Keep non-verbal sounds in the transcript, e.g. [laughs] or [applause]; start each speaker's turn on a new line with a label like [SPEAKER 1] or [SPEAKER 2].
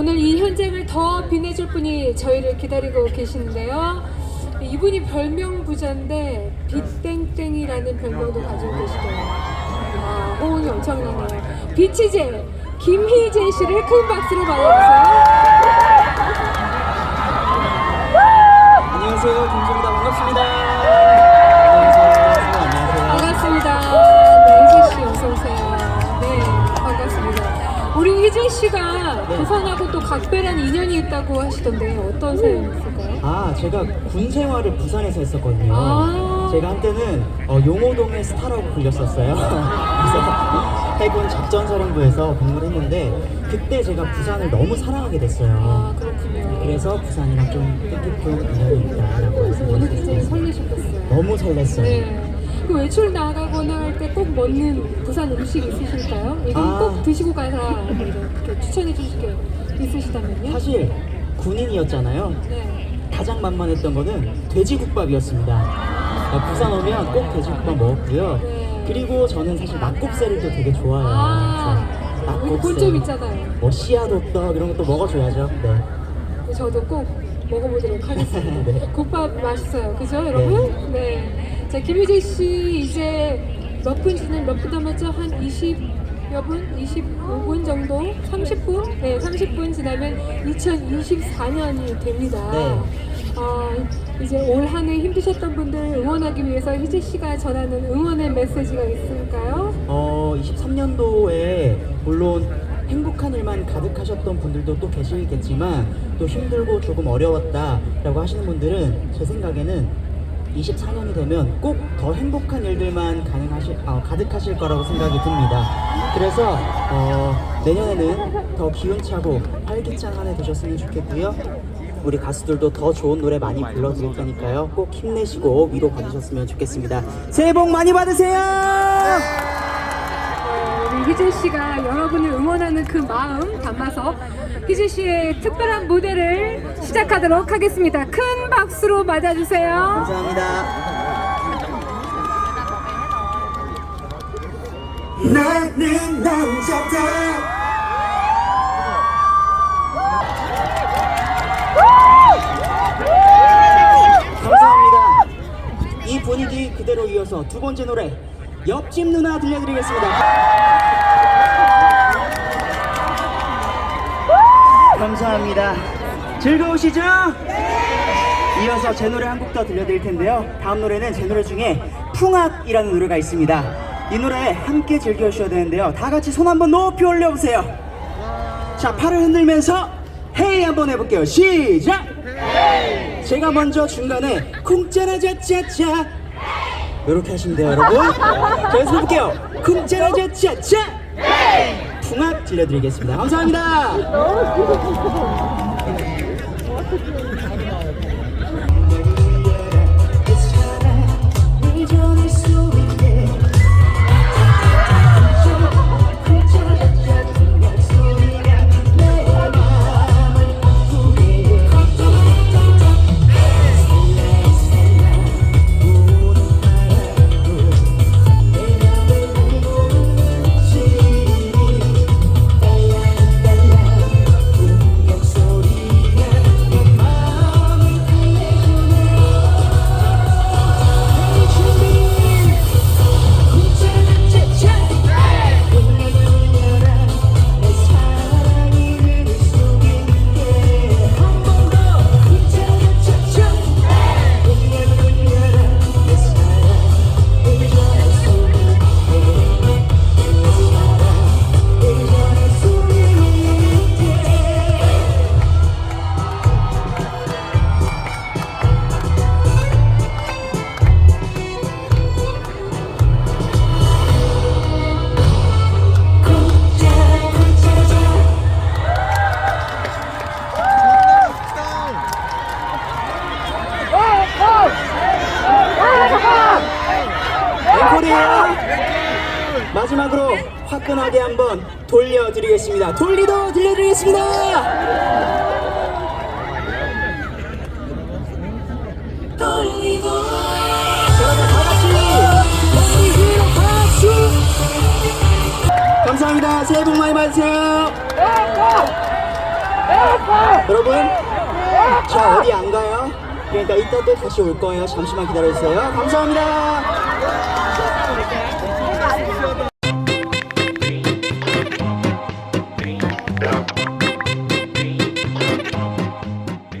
[SPEAKER 1] 오늘 이 현장을 더 빛내줄 분이 저희를 기다리고 계시는데요. 이분이 별명 부자인데 빛땡땡이라는 별명도 가지고 계시대요. 아, 호응이 엄청나네요. 빛이제 김희재 씨를 큰 박수로 맞아주세요.
[SPEAKER 2] 안녕하세요, 김수입니다. 반갑습니다.
[SPEAKER 1] 각별한 인연이 있다고 하시던데 어떤 사연이 있을까요?
[SPEAKER 2] 아, 제가 군 생활을 부산에서 했었거든요.
[SPEAKER 1] 아.
[SPEAKER 2] 제가 한때는 어, 용호동의 스타라고 불렸었어요. [laughs] 그래서 해군 작전사령부에서 근무를 했는데 그때 제가 부산을 너무 사랑하게 됐어요.
[SPEAKER 1] 아 그렇군요.
[SPEAKER 2] 그래서 부산이랑 좀 뜻깊은 인연이 있다라고
[SPEAKER 1] 오늘 굉장히
[SPEAKER 2] 말씀드렸어요.
[SPEAKER 1] 설레셨겠어요.
[SPEAKER 2] 너무 설렜어요.
[SPEAKER 1] 네. 그 외출 나가거나 할 때 꼭 먹는 부산 음식 있으실까요? 이건
[SPEAKER 2] 아.
[SPEAKER 1] 꼭 드시고 가서 이렇게 추천해 주실 게 있으시다면요?
[SPEAKER 2] 사실 군인이었잖아요.
[SPEAKER 1] 네.
[SPEAKER 2] 가장 만만했던 거는 돼지국밥이었습니다. 아, 부산 오면 꼭 돼지국밥 먹었고요.
[SPEAKER 1] 네.
[SPEAKER 2] 그리고 저는 사실 낙곱새를 또 되게 좋아해요.
[SPEAKER 1] 아,
[SPEAKER 2] 그래서
[SPEAKER 1] 있잖아요.
[SPEAKER 2] 뭐 씨앗호떡 이런 것도 먹어줘야죠. 네.
[SPEAKER 1] 저도 꼭 먹어보도록 하겠습니다. [laughs]
[SPEAKER 2] 네.
[SPEAKER 1] 국밥 맛있어요. 그죠, 여러분? 네. 자, 김유재 씨 이제 몇 분 지난 몇분 남았죠? 한 20 여 분? 25분 정도? 30분? 네, 30분 지나면 2024년이 됩니다.
[SPEAKER 2] 네.
[SPEAKER 1] 어, 이제 올 한 해 힘드셨던 분들 응원하기 위해서 희재 씨가 전하는 응원의 메시지가 있을까요?
[SPEAKER 2] 어, 23년도에 물론 행복한 일만 가득하셨던 분들도 또 계시겠지만 또 힘들고 조금 어려웠다라고 하시는 분들은 제 생각에는 24년이 되면 꼭 더 행복한 일들만 가능하실, 어, 가득하실 거라고 생각이 듭니다. 그래서 어, 내년에는 더 기운차고 활기찬 한 해 되셨으면 좋겠고요. 우리 가수들도 더 좋은 노래 많이 불러드릴 테니까요. 꼭 힘내시고 위로 받으셨으면 좋겠습니다. 새해 복 많이 받으세요!
[SPEAKER 1] 희재 씨가 여러분을 응원하는 그 마음 담아서 희재 씨의 특별한 무대를 시작하도록 하겠습니다. 큰 박수로 맞아주세요.
[SPEAKER 2] 감사합니다. 나는 남자다. 이 분위기 그대로 이어서 두 번째 노래 옆집 누나 들려드리겠습니다. 감사합니다. 즐거우시죠? 이어서 제 노래 한 곡 더 들려드릴 텐데요. 다음 노래는 제 노래 중에 풍악이라는 노래가 있습니다. 이 노래 함께 즐겨주셔야 되는데요. 다 같이 손 한번 높이 올려보세요. 자, 팔을 흔들면서 헤이 한번 해볼게요. 시작! 제가 먼저 중간에 쿵짜라자짜짜 이렇게 하시면 돼요, 여러분. 자, 연습 해볼게요. 쿵짜라자짜짜 풍악 들려드리겠습니다. 감사합니다. 앵콜이에요. 마지막으로 화끈하게 한번 돌려드리겠습니다. 돌리도 들려드리겠습니다. 여러분 다 같이 머리 위로 박수. 감사합니다. 새해 복 많이 받으세요. 여러분, 저 어디 안 가요? 그러니까 이따 또 다시 올 거예요. 잠시만 기다려주세요. 감사합니다.